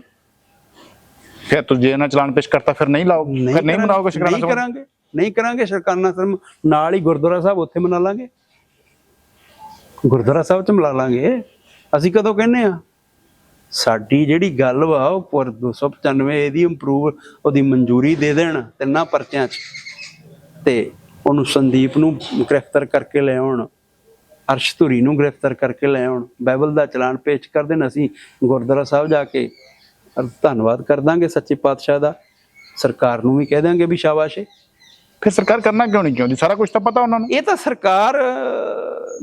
ਫਿਰ ਤੁਸੀਂ ਜੇ ਇਹਨਾਂ ਚਲਾਨ ਪੇਸ਼ ਕਰਤਾ ਫਿਰ ਨਹੀਂ ਲਾਓ। ਫਿਰ ਨਹੀਂ ਮਨਾਓਗੇ ਸ਼ੁਕਰਾਨਾ ਨਹੀਂ ਕਰਾਂਗੇ। ਨਹੀਂ ਕਰਾਂਗੇ ਸ਼ਰਕਾਨਾ ਸਰਮ ਨਾਲ ਹੀ ਗੁਰਦੁਆਰਾ ਸਾਹਿਬ ਉੱਥੇ ਮਨਾ ਲਾਂਗੇ। ਗੁਰਦੁਆਰਾ ਸਾਹਿਬ ਚ ਮਨਾ ਲਾਂਗੇ। ਅਸੀਂ ਕਦੋਂ ਕਹਿੰਨੇ ਆ? ਸਾਡੀ ਜਿਹੜੀ ਗੱਲ ਵਾ ਉਹ ਪਰ 295 ਇਹਦੀ ਇੰਪਰੂਵ ਉਹਦੀ ਮਨਜ਼ੂਰੀ ਦੇ ਦੇਣ ਤਿੰਨਾਂ ਪਰਚਿਆਂ 'ਚ। ਤੇ ਉਹਨੂੰ ਸੰਦੀਪ ਨੂੰ ਗ੍ਰਿਫਤਾਰ ਕਰਕੇ ਲੈ ਆਉਣ ਅਰਸ਼ਧੁਰੀ ਨੂੰ ਗ੍ਰਿਫਤਾਰ ਕਰਕੇ ਲੈ ਆਉਣ। ਬਾਈਬਲ ਦਾ ਚਲਾਨ ਪੇਸ਼ ਕਰ ਦੇਣ। ਅਸੀਂ ਗੁਰਦੁਆਰਾ ਸਾਹਿਬ ਜਾ ਕੇ ਅਰ ਧੰਨਵਾਦ ਕਰ ਦਾਂਗੇ ਸੱਚੇ ਪਾਤਸ਼ਾਹ ਦਾ। ਸਰਕਾਰ ਨੂੰ ਵੀ ਕਹਿ ਦਾਂਗੇ ਵੀ ਸ਼ਾਬਾਸ਼ ਫਿਰ ਸਰਕਾਰ ਕਰਨਾ ਕਿਉਂ ਨਹੀਂ ਚਾਹੁੰਦੀ? ਸਾਰਾ ਕੁਝ ਤਾਂ ਪਤਾ ਉਹਨਾਂ ਨੂੰ। ਇਹ ਤਾਂ ਸਰਕਾਰ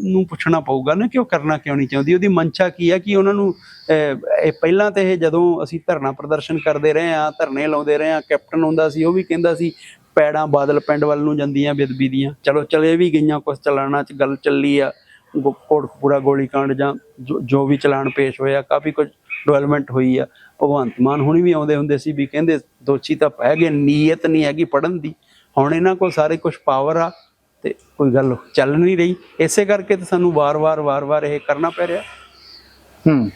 ਨੂੰ ਪੁੱਛਣਾ ਪਊਗਾ ਨਾ ਕਿ ਉਹ ਕਰਨਾ ਕਿਉਂ ਨਹੀਂ ਚਾਹੁੰਦੀ? ਉਹਦੀ ਮਨਸ਼ਾ ਕੀ ਹੈ ਕਿ ਉਹਨਾਂ ਨੂੰ ਇਹ ਪਹਿਲਾਂ ਤੇ ਇਹ ਜਦੋਂ ਅਸੀਂ ਧਰਨਾ ਪ੍ਰਦਰਸ਼ਨ ਕਰਦੇ ਰਹੇ ਆ ਧਰਨੇ ਲਾਉਂਦੇ ਰਹੇ ਆ ਕੈਪਟਨ ਹੁੰਦਾ ਸੀ ਉਹ ਵੀ ਕਹਿੰਦਾ ਸੀ ਪੈੜਾਂ ਬਾਦਲ ਪਿੰਡ ਵੱਲ ਨੂੰ ਜਾਂਦੀਆਂ ਬਿਦਬੀ ਦੀਆਂ ਚਲੋ ਚਲੇ ਵੀ ਗਈਆਂ ਕੁਝ ਚਲਾਣਾ ਚ ਗੱਲ ਚੱਲੀ ਆ। ਕੋਟਕਪੂਰਾ ਗੋਲੀकांड ਜੋ- ਜੋ ਵੀ ਚਲਾਨ ਪੇਸ਼ ਹੋਇਆ ਕਾਫੀ ਕੁਝ ਡਿਵੈਲਪਮੈਂਟ ਹੋਈ ਆ। ਭਗਵੰਤ ਮਾਨ ਹੁਣੀ ਵੀ ਆਉਂਦੇ ਹੁੰਦੇ ਸੀ ਵੀ ਕਹਿੰਦੇ ਦੋਸ਼ੀ ਤਾਂ ਪੈ ਗਏ ਨੀਅਤ ਨਹੀਂ ਹੈਗੀ ਪੜਨ ਦੀ। ਹੁਣ ਇਹਨਾਂ ਕੋਲ ਸਾਰੇ ਕੁਝ ਪਾਵਰ ਆ ਤੇ ਕੋਈ ਗੱਲ ਚੱਲ ਨਹੀਂ ਰਹੀ। ਇਸੇ ਕਰਕੇ ਤਾਂ ਸਾਨੂੰ ਵਾਰ-ਵਾਰ ਵਾਰ-ਵਾਰ ਇਹ ਕਰਨਾ ਪੈ ਰਿਹਾ। ਹੂੰ।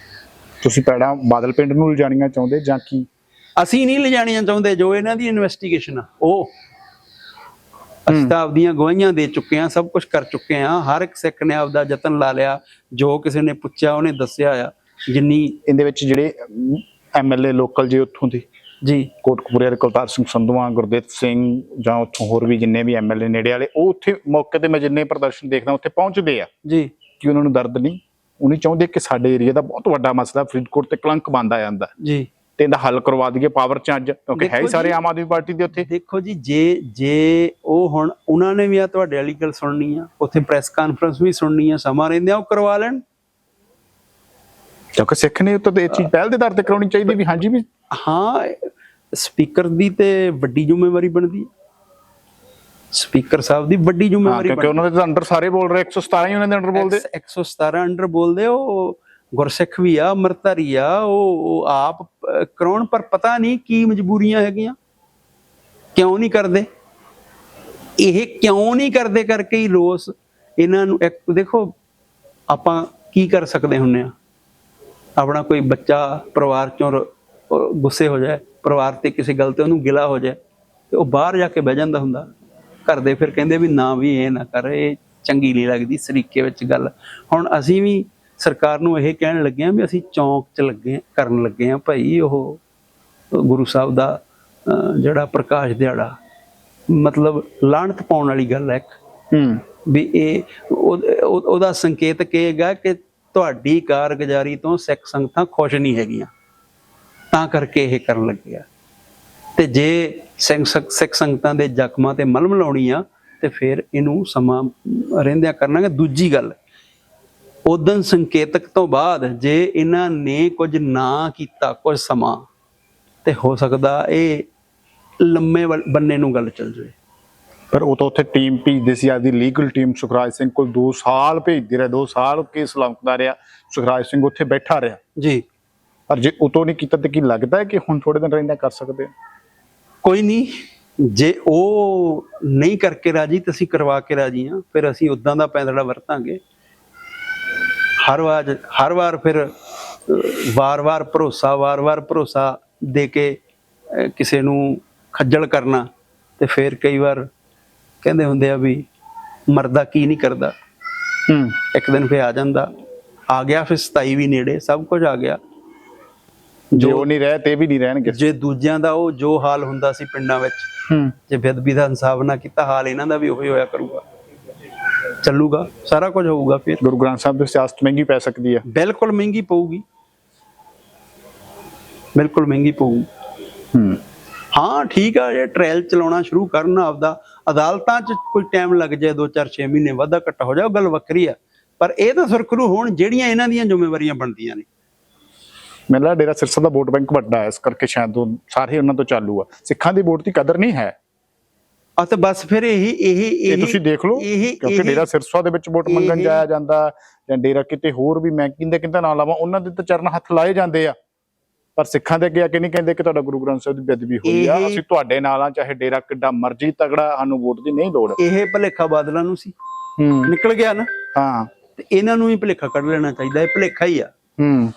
ਤੁਸੀਂ ਪੈੜਾ ਬਾਦਲ ਪਿੰਡ ਨੂੰ ਲਿਜਾਣੀਆਂ ਚਾਹੁੰਦੇ ਜਾਂ ਕੀ? ਅਸੀਂ ਨਹੀਂ ਲਿਜਾਣੀਆਂ ਚਾਹੁੰਦੇ ਜੋ ਇਹਨਾਂ ਦੀ ਇਨਵੈਸਟੀਗੇਸ਼ਨ ਆ ਉਹ। ਅਸੀਂ ਤਾਂ ਆਪਦੀਆਂ ਗਵਾਹੀਆਂ ਦੇ ਚੁੱਕੇ ਆ ਸਭ ਕੁਝ ਕਰ ਚੁੱਕੇ ਆ ਹਰ ਇੱਕ ਸਿੱਖ ਨੇ ਆਪਦਾ ਯਤਨ ਲਾ ਲਿਆ ਜੋ ਕਿਸੇ ਨੇ ਪੁੱਛਿਆ ਉਹਨੇ ਦੱਸਿਆ ਆ। ਜਿੰਨੀ ਇਹਦੇ ਵਿੱਚ ਜਿਹੜੇ ਐਮਐਲਏ ਲੋਕਲ ਜੇ ਉੱਥੋਂ ਦੇ ਜੀ। ਕੋਟਕਪੂਰੇ ਦੇ ਕੁਲਤਾਰ ਸਿੰਘ ਸੰਧਵਾ ਗੁਰਦੇਵ ਸਿੰਘ ਜਾਂ ਉੱਥੋਂ ਹੋਰ ਵੀ ਜਿੰਨੇ ਵੀ ਐਮਐਲਏ ਨੇੜੇ ਵਾਲੇ ਉਹ ਉੱਥੇ ਮੌਕੇ ਤੇ ਮੈਂ ਜਿੰਨੇ ਪ੍ਰਦਰਸ਼ਨ ਦੇਖਦਾ ਉੱਥੇ ਪਹੁੰਚਦੇ ਆ। ਜੀ। ਕਿ ਉਹਨਾਂ ਨੂੰ ਦਰਦ ਨਹੀਂ ਉਹ ਨਹੀਂ ਚਾਹੁੰਦੇ ਕਿ ਸਾਡੇ ਏਰੀਆ ਦਾ ਬਹੁਤ ਵੱਡਾ ਮਸਲਾ ਫਰੀਦਕੋਟ ਤੇ ਕਲੰਕ ਬੰਦਾ ਜਾਂਦਾ। ਜੀ। ਤੇ ਇਹਦਾ ਹੱਲ ਕਰਵਾ ਦਈਏ ਪਾਵਰ ਚ ਅੱਜ ਕਿਉਂਕਿ ਹੈ ਹੀ ਸਾਰੇ ਆਮ ਆਦਮੀ ਪਾਰਟੀ ਦੇ ਉੱਥੇ। ਦੇਖੋ ਜੀ ਜੇ ਜੇ ਉਹ ਹੁਣ ਉਹਨਾਂ ਨੇ ਵੀ ਆ ਤੁਹਾਡੇ ਵਾਲੀ ਗੱਲ ਸੁਣਨੀ ਆ ਉੱਥੇ ਪ੍ਰੈਸ ਕਾਨਫਰੰਸ ਵੀ ਸੁਣਨੀ ਆ ਸਮਾਂ ਰਹਿੰਦੇ ਆ ਉਹ ਕਰਵਾ ਲੈਣ। ਕਿਉਂਕਿ ਸਿੱਖ ਨੇ ਤਾਂ ਇਹ ਚੀਜ਼ ਪਹਿਲ ਦੇ ਦਰ ਤੇ ਕਰਾਉਣੀ ਚਾਹੀਦੀ ਵੀ ਹਾਂਜੀ ਵੀ ਹਾਂ ਸਪੀਕਰ ਦੀ ਤੇ ਵੱਡੀ ਜ਼ਿੰਮੇਵਾਰੀ ਬਣਦੀ ਹੈ ਸਪੀਕਰ ਸਾਹਿਬ ਦੀ ਵੱਡੀ ਜ਼ਿੰਮੇਵਾਰੀ ਕਿਉਂਕਿ ਉਹਨਾਂ ਦੇ ਅੰਡਰ ਸਾਰੇ ਬੋਲ ਰਹੇ 117 ਹੀ ਉਹਨਾਂ ਦੇ ਅੰਡਰ ਬੋਲਦੇ। 117 ਅੰਡਰ ਬੋਲਦੇ ਉਹ ਗੁਰਸਿੱਖ ਵੀ ਆ ਅਮਰਤਾਰੀ ਆ ਉਹ ਆਪ ਕਰਾਉਣ, ਪਰ ਪਤਾ ਨਹੀਂ ਕੀ ਮਜਬੂਰੀਆਂ ਹੈਗੀਆਂ। ਕਿਉਂ ਨਹੀਂ ਕਰਦੇ? ਇਹ ਕਿਉਂ ਨਹੀਂ ਕਰਦੇ ਕਰਕੇ ਹੀ ਰੋਸ ਇਹਨਾਂ ਨੂੰ ਇੱਕ ਦੇਖੋ, ਆਪਾਂ ਕੀ ਕਰ ਸਕਦੇ ਹੁੰਨੇ ਆ? ਆਪਣਾ ਕੋਈ ਬੱਚਾ ਪਰਿਵਾਰ ਚੋਂ ਗੁੱਸੇ ਹੋ ਜਾਏ, ਪਰਿਵਾਰ ਤੇ ਕਿਸੇ ਗੱਲ ਤੇ ਉਹਨੂੰ ਗਿਲਾ ਹੋ ਜਾਏ, ਤੇ ਉਹ ਬਾਹਰ ਜਾ ਕੇ ਬਹਿ ਜਾਂਦਾ ਹੁੰਦਾ। ਘਰ ਦੇ ਫਿਰ ਕਹਿੰਦੇ ਵੀ ਨਾ ਵੀ ਇਹ ਨਾ ਕਰ, ਇਹ ਚੰਗੀ ਨਹੀਂ ਲੱਗਦੀ, ਸਰੀਕੇ ਵਿੱਚ ਗੱਲ। ਹੁਣ ਅਸੀਂ ਵੀ ਸਰਕਾਰ ਨੂੰ ਇਹ ਕਹਿਣ ਲੱਗੇ ਆ ਵੀ ਅਸੀਂ ਚੌਂਕ 'ਚ ਲੱਗੇ ਕਰਨ ਲੱਗੇ ਆ ਭਾਈ ਉਹ ਗੁਰੂ ਸਾਹਿਬ ਦਾ ਜਿਹੜਾ ਪ੍ਰਕਾਸ਼ ਦਿਹਾੜਾ। ਮਤਲਬ ਲਾਹਣਤ ਪਾਉਣ ਵਾਲੀ ਗੱਲ ਹੈ ਇੱਕ। ਹੂੰ। ਵੀ ਇਹ ਉਹ- ਉਹ- ਉਹਦਾ ਸੰਕੇਤ ਕੀ ਹੈਗਾ ਕਿ ਤੁਹਾਡੀ ਕਾਰਗੁਜ਼ਾਰੀ ਤੋਂ ਸਿੱਖ ਸੰਗਤਾਂ ਖੁਸ਼ ਨਹੀਂ ਹੈਗੀਆਂ। ਤਾਂ ਕਰਕੇ ਇਹ ਕਰਨ ਲੱਗਿਆ ਤੇ ਜੇ ਸਿੱਖ ਸੰਗਤਾਂ ਦੇ ਜ਼ਖਮਾਂ ਤੇ ਮਲਮ ਲਾਉਣੀ ਆ ਤੇ ਫਿਰ ਇਹਨੂੰ ਸਮਾਂ ਰਹਿੰਦਿਆਂ ਕਰਨਾਗੇ ਦੂਜੀ ਗੱਲ ਉਦਨ ਸੰਕੇਤਕ ਤੋਂ ਬਾਅਦ ਜੇ ਇਹਨਾਂ ਨੇ ਕੁਝ ਨਾ ਕੀਤਾ ਕੁਝ ਸਮਾਂ ਤੇ ਹੋ ਸਕਦਾ ਇਹ ਲੰਮੇ ਬੰਨੇ ਨੂੰ ਗੱਲ ਚੱਲ ਜਾਵੇ। ਪਰ ਉਹ ਤਾਂ ਉੱਥੇ ਟੀਮ ਭੇਜਦੇ ਸੀ ਆਦੀ ਲੀਗਲ ਟੀਮ ਸੁਖਰਾਜ ਸਿੰਘ ਕੋਲ 2 ਸਾਲ ਭੇਜਦੀ ਰਹੇ 2 ਸਾਲ ਕੇਸ ਲੰਕਦਾ ਰਿਹਾ ਸੁਖਰਾਜ ਸਿੰਘ ਉੱਥੇ ਬੈਠਾ ਰਿਹਾ। ਜੀ। ਪਰ ਜੇ ਉਤੋਂ ਨਹੀਂ ਕੀਤਾ ਤੇ ਕੀ ਲੱਗਦਾ ਹੈ ਕਿ ਹੁਣ ਥੋੜੇ ਦਿਨ ਰਹਿੰਦਾ ਕਰ ਸਕਦੇ ਆ? ਕੋਈ ਨਹੀਂ ਜੇ ਉਹ ਨਹੀਂ ਕਰਕੇ ਰਾਜੀ ਤਾਂ ਅਸੀਂ ਕਰਵਾ ਕੇ ਰਾਜੀ ਹਾਂ ਫਿਰ ਅਸੀਂ ਉਦਾਂ ਦਾ ਪੈਂਦੜਾ ਵਰਤਾਂਗੇ। ਹਰ ਵਾਰ ਹਰ ਵਾਰ ਫਿਰ ਵਾਰ-ਵਾਰ ਭਰੋਸਾ ਵਾਰ-ਵਾਰ ਭਰੋਸਾ ਦੇ ਕੇ ਕਿਸੇ ਨੂੰ ਖੱਜਲ ਕਰਨਾ ਤੇ ਫਿਰ ਕਈ ਵਾਰ ਕਹਿੰਦੇ ਹੁੰਦੇ ਆ ਵੀ ਮਰਦਾ ਕੀ ਨਹੀਂ ਕਰਦਾ। ਹੂੰ। ਇੱਕ ਦਿਨ ਫੇ ਆ ਜਾਂਦਾ। ਆ ਗਿਆ ਫਿਰ 27 ਵੀ ਨੇੜੇ ਸਭ ਕੁਝ ਆ ਗਿਆ। ਜੇ ਨਹੀਂ ਰਹੇ ਤੇ ਵੀ ਨਹੀਂ ਰਹਿਣਗੇ। ਜੇ ਦੂਜਿਆਂ ਦਾ ਉਹ ਜੋ ਹਾਲ ਹੁੰਦਾ ਸੀ ਪਿੰਡਾਂ ਵਿੱਚ ਹੂੰ। ਜੇ ਬੇਦਬੀ ਦਾ ਇਨਸਾਫ ਨਾ ਕੀਤਾ ਹਾਲ ਇਹਨਾਂ ਦਾ ਵੀ ਉਹੀ ਹੋਇਆ ਕਰੂਗਾ। ਚੱਲੂਗਾ ਸਾਰਾ ਕੁਝ ਹੋਊਗਾ ਫਿਰ। ਗੁਰੂ ਗ੍ਰੰਥ ਸਾਹਿਬ ਦੀ ਸਿਆਸਤ ਮਹਿੰਗੀ ਪੈ ਸਕਦੀ ਹੈ। ਬਿਲਕੁਲ ਮਹਿੰਗੀ ਪਊਗੀ। ਬਿਲਕੁਲ ਮਹਿੰਗੀ ਪਊਗੀ। ਹੂੰ। ਹਾਂ ਠੀਕ ਆ ਜੇ ਟ੍ਰਾਇਲ ਚਲਾਉਣਾ ਸ਼ੁਰੂ ਕਰਨ ਆਪਦਾ। ਅਦਾਲਤਾਂ 'ਚ ਕੋਈ ਟਾਈਮ ਲੱਗ ਜਾਏ 2-4 6 ਮਹੀਨੇ ਵਾਧਾ ਘੱਟਾ ਹੋ ਜਾਏ ਉਹ ਗੱਲ ਵੱਖਰੀ ਆ। ਪਰ ਇਹ ਤਾਂ ਸੁਰਖਰੂ ਹੋਣ ਜਿਹੜੀਆਂ ਇਹਨਾਂ ਦੀਆਂ ਜ਼ਿੰਮੇਵਾਰੀਆਂ ਬਣਦੀਆਂ ਨੇ। ਮੈਨੂੰ ਲੱਗਦਾ ਡੇਰਾ ਸਿਰਸਾ ਦਾ ਵੋਟ ਬੈਂਕ ਵੱਡਾ ਹੈ ਇਸ ਕਰਕੇ ਸ਼ਾਇਦ ਉਹ ਸਾਰੇ ਉਹਨਾਂ ਤੋਂ ਚਾਲੂ ਆ। ਸਿੱਖਾਂ ਦੀ ਵੋਟ ਦੀ ਕਦਰ ਨਹੀਂ ਹੈ। ਆ ਤੇ ਬਸ ਫਿਰ ਇਹ ਇਹ ਇਹ ਤੁਸੀਂ ਦੇਖ ਲਓ ਕਿਉਂਕਿ ਡੇਰਾ ਸਿਰਸਾ ਦੇ ਵਿੱਚ ਵੋਟ ਮੰਗਣ ਜਾਇਆ ਜਾਂਦਾ ਜਾਂ ਡੇਰਾ ਕਿਤੇ ਹੋਰ ਵੀ ਮੈਂ ਕਿੰਦੇ ਕਿੰਦਾ ਨਾ ਲਾਵਾਂ ਉਹਨਾਂ ਦੇ ਤਾਂ ਚਰਨ ਹੱਥ ਲਾਏ ਜਾਂਦੇ ਆ। ਪਰ ਸਿੱਖਾਂ ਦੇ ਅੱਗੇ ਆ ਕੇ ਨਹੀਂ ਕਹਿੰਦੇ ਕਿ ਤੁਹਾਡਾ ਗੁਰੂ ਗ੍ਰੰਥ ਸਾਹਿਬ ਦੀ ਬੇਅਦਬੀ ਹੋਈ ਆ ਅਸੀਂ ਤੁਹਾਡੇ ਨਾਲ ਆ ਚਾਹੇ ਡੇਰਾ ਕਿੱਡਾ ਮਰਜ਼ੀ ਤਗੜਾ ਸਾਨੂੰ ਵੋਟ ਦੀ ਨਹੀਂ ਲੋੜ। ਇਹ ਭਲੇਖਾ ਬਾਦਲਾਂ ਨੂੰ ਸੀ। ਹੂੰ। ਨਿਕਲ ਗਿਆ ਨਾ। ਹਾਂ। ਤੇ ਇਹਨਾਂ ਨੂੰ ਵੀ ਭਲੇਖਾ ਕੱਢ ਲੈਣਾ ਚਾਹੀਦਾ ਇਹ ਭਲੇਖਾ ਹੀ ਆ। ਹੂੰ।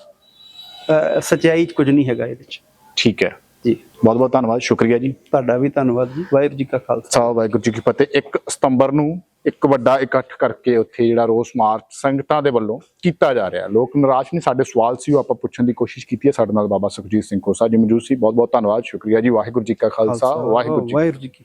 ਸੱਚਾਈ 'ਚ ਕੁਝ ਨਹੀਂ ਹੈਗਾ ਇਹਦੇ 'ਚ। ਠੀਕ ਹੈ। ਜੀ ਬਹੁਤ ਬਹੁਤ ਧੰਨਵਾਦ ਸ਼ੁਕਰੀਆ ਜੀ। ਤੁਹਾਡਾ ਵੀ ਧੰਨਵਾਦ ਜੀ ਵਾਹਿਗੁਰੂ ਜੀ ਕਾ ਖਾਲਸਾ। ਵਾਹਿਗੁਰੂ ਜੀ ਕੀ ਫਤਿਹ। 1 ਸਤੰਬਰ ਨੂੰ ਇੱਕ ਵੱਡਾ ਇਕੱਠ ਕਰਕੇ ਉੱਥੇ ਜਿਹੜਾ ਰੋਸ ਮਾਰਚ ਸੰਗਤਾਂ ਦੇ ਵੱਲੋਂ ਕੀਤਾ ਜਾ ਰਿਹਾ। ਲੋਕ ਨਿਰਾਸ਼ ਨਹੀਂ ਸਾਡੇ ਸਵਾਲ ਸੀ ਉਹ ਆਪਾਂ ਪੁੱਛਣ ਦੀ ਕੋਸ਼ਿਸ਼ ਕੀਤੀ ਹੈ ਸਾਡੇ ਨਾਲ ਬਾਬਾ ਸੁਖਜੀਤ ਸਿੰਘ ਕੋਸਾ ਜੀ ਮੌਜੂਦ ਸੀ। ਬਹੁਤ ਬਹੁਤ ਧੰਨਵਾਦ ਸ਼ੁਕਰੀਆ ਜੀ ਵਾਹਿਗੁਰੂ ਜੀ ਕਾ ਖਾਲਸਾ ਵਾਹਿਗੁਰੂ ਜੀ ਕੀ